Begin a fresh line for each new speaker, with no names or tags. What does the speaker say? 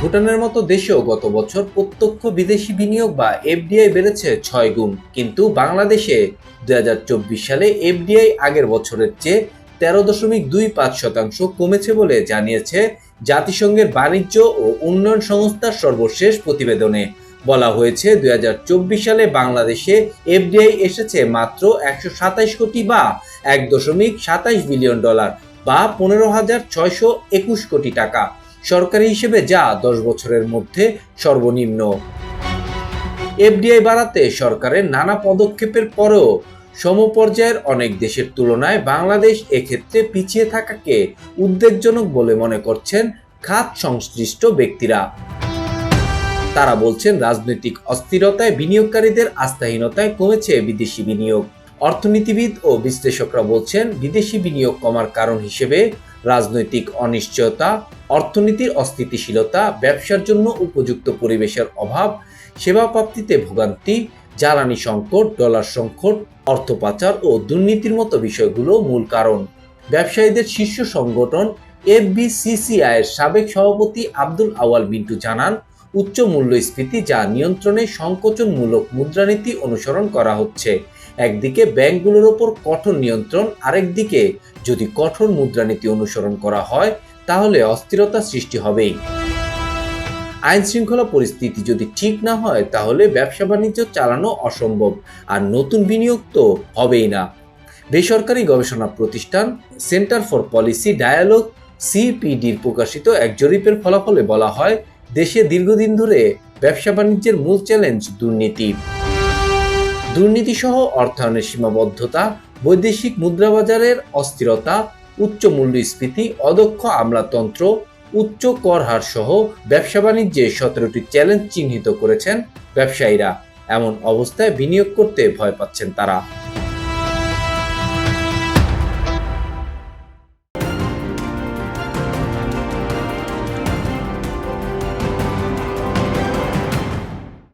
ভুটানের মতো দেশেও গত বছর প্রত্যক্ষ বিদেশি বিনিয়োগ বা এফডিআই বেড়েছে ছয় গুণ। কিন্তু বাংলাদেশে দু হাজার চব্বিশ সালে এফডিআই আগের বছরের চেয়ে তেরো দশমিক দুই পাঁচ শতাংশ কমেছে বলে জানিয়েছে জাতিসংঘের বাণিজ্য ও উন্নয়ন সংস্থার সর্বশেষ প্রতিবেদনে। বলা হয়েছে দুই হাজার চব্বিশ সালে বাংলাদেশে এফডিআই এসেছে মাত্র একশো সাতাইশ কোটি বা এক দশমিক সাতাইশ বিলিয়ন ডলার বা পনেরো হাজার ছয়শো একুশ কোটি টাকা। সরকারি হিসেবে যা দশ বছরের মধ্যে সর্বনিম্ন। এফডিআই বাড়াতে সরকারের নানা পদক্ষেপের পরেও সমপর্যায়ের অনেক দেশের তুলনায় বাংলাদেশ এক্ষেত্রে পিছিয়ে থাকাকে উদ্বেগজনক বলে মনে করছেন খাত সংশ্লিষ্ট ব্যক্তিরা। তারা বলছেন, রাজনৈতিক অস্থিরতায় বিনিয়োগকারীদের আস্থাহীনতায় কমেছে বিদেশি বিনিয়োগ। অর্থনীতিবিদ ও বিশ্লেষকরা বলছেন, বিদেশি বিনিয়োগ কমার কারণ হিসেবে রাজনৈতিক অনিশ্চয়তা অর্থনীতির অস্থিতিশীলতা, ব্যবসার জন্য উপযুক্ত পরিবেশের অভাব, সেবা প্রাপ্তিতে ভোগান্তি, জ্বালানি সংকট, ডলার সংকট, অর্থ পাচার ও দুর্নীতির মতো বিষয়গুলো মূল কারণ। ব্যবসায়ীদের শীর্ষ সংগঠন এফবিসিসিআই এর সাবেক সভাপতি আব্দুল আওয়াল বিন্টু জানান, উচ্চ মূল্যস্ফীতি যা নিয়ন্ত্রণে সংকোচনমূলক মুদ্রানীতি অনুসরণ করা হচ্ছে। একদিকে ব্যাংকগুলোর ওপর কঠোর নিয়ন্ত্রণ, আরেকদিকে যদি কঠোর মুদ্রানীতি অনুসরণ করা হয় তাহলে অস্থিরতা সৃষ্টি হবেই। আইন শৃঙ্খলা পরিস্থিতি যদি ঠিক না হয়, তাহলে ব্যবসা বাণিজ্য চালানো অসম্ভব আর নতুন বিনিয়োগ তো হবেই না। বেসরকারি গবেষণা প্রতিষ্ঠান সেন্টার ফর পলিসি ডায়ালগ সিপিডির প্রকাশিত এক জরিপের ফলাফলে বলা হয়, দেশে দীর্ঘদিন ধরে ব্যবসা বাণিজ্যের মূল চ্যালেঞ্জ দুর্নীতি। দুর্নীতি সহ অর্থায়নের সীমাবদ্ধতা, বৈদেশিক মুদ্রাবাজারের অস্থিরতা উচ্চ মূল্যস্ফীতি, অদক্ষ আমলাতন্ত্র, উচ্চ কর হার সহ ব্যবসা বাণিজ্যে সতেরোটি চ্যালেঞ্জ চিহ্নিত করেছেন ব্যবসায়ীরা। এমন অবস্থায় বিনিয়োগ করতে ভয় পাচ্ছেন তারা।